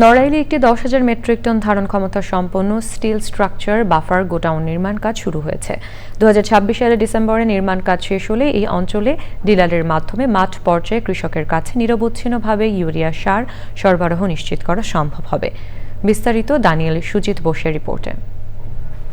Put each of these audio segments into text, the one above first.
নড়াইলে একটি দশ হাজার মেট্রিক টন ধারণ ক্ষমতা সম্পন্ন স্টিল স্ট্রাকচার বাফার গোডাউন নির্মাণ কাজ শুরু হয়েছে। দু সালের ডিসেম্বরে নির্মাণ কাজ শেষ হলে এই অঞ্চলে ডিলারের মাধ্যমে মাঠ পর্যায়ে কৃষকের কাছে নিরবচ্ছিন্নভাবে ইউরিয়া সার সরবরাহ নিশ্চিত করা সম্ভব হবে। বিস্তারিত দানিয়েল সুজিত বোসের রিপোর্টে।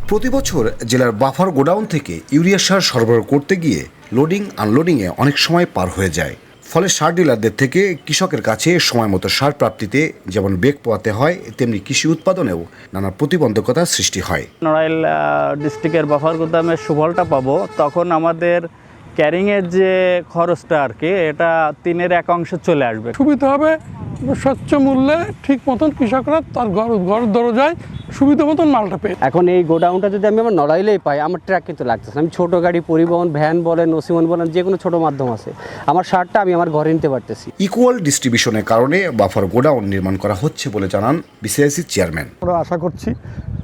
প্রতি বছর জেলার বাফার গোডাউন থেকে ইউরিয়া সার সরবরাহ করতে গিয়ে লোডিং আনলোডিংয়ে অনেক সময় পার হয়ে যায়। ফলে সার ডিলারদের থেকে কৃষকের কাছে সময় মতো সার প্রাপ্তিতে যেমন বেগ পোয়াতে হয় তেমনি কৃষি উৎপাদনেও নানা প্রতিবন্ধকতার সৃষ্টি হয়। নড়াইল ডিস্ট্রিক্টের বাফার গুদামের সুফলটা পাবো। তখন আমাদের ক্যারিংয়ের যে খরচটা আর কি এটা তিনের এক অংশে চলে আসবে। সুবিধা হবে স্বচ্ছ মূল্যে ঠিক মতন কৃষকরা তার ঘর ঘর দরজায় সুবিধা মতন মালটা পেয়ে এখন এই গোডাউনটা যদি আমি আমার নড়াইলেই পাই আমার ট্র্যাক কিন্তু লাগতেছে না। আমি ছোটো গাড়ি পরিবহন ভ্যান বলেন নসিমন বলেন যে কোনো ছোটো মাধ্যম আছে। আমার সারটা আমি আমার ঘরে নিতে পারতেছি। ইকুয়াল ডিস্ট্রিবিউশনের কারণে বাফার গোডাউন নির্মাণ করা হচ্ছে বলে জানান বিসিআইসি চেয়ারম্যান আমরা আশা করছি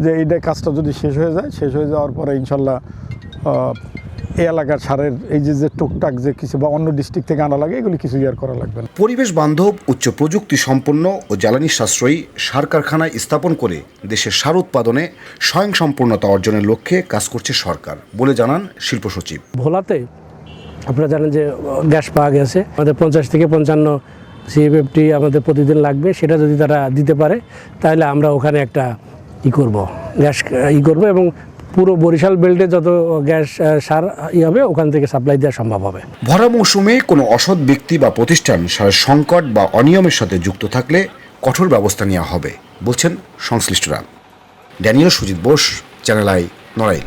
যে এই কাজটা যদি শেষ হয়ে যায় শেষ হয়ে যাওয়ার পরে ইনশাল্লাহ এই এলাকার সারের এই যে যে টুকটাক যে কিছু বা অন্য ডিস্ট্রিক্ট থেকে আনা লাগে এগুলি কিছু ইয়ার করা লাগবে না। পরিবেশ বান্ধব উচ্চ প্রযুক্তি সম্পন্ন ও জ্বালানি সাশ্রয়ী সার কারখানা স্থাপন করে দেশের সার উৎপাদনে স্বয়ংসম্পূর্ণতা অর্জনের লক্ষ্যে কাজ করছে সরকার বলে জানান শিল্প সচিব। ভোলাতে আপনারা জানেন যে গ্যাস পাওয়া গেছে। আমাদের পঞ্চাশ থেকে পঞ্চান্ন সিএফএফটি আমাদের প্রতিদিন লাগবে সেটা যদি তারা দিতে পারে তাহলে আমরা ওখানে একটা ই করব গ্যাস ই করব এবং পুরো বরিশাল বেল্টে যত গ্যাস সার, ই হবে, ওখান থেকে সাপ্লাই দেওয়া সম্ভব হবে। ভরা মৌসুমে কোনো অসৎ ব্যক্তি বা প্রতিষ্ঠান সারের সংকট বা অনিয়মের সাথে যুক্ত থাকলে কঠোর ব্যবস্থা নেওয়া হবে, বলছেন সংশ্লিষ্টরা। Daniel Sujit Bose, Channel I, Narail.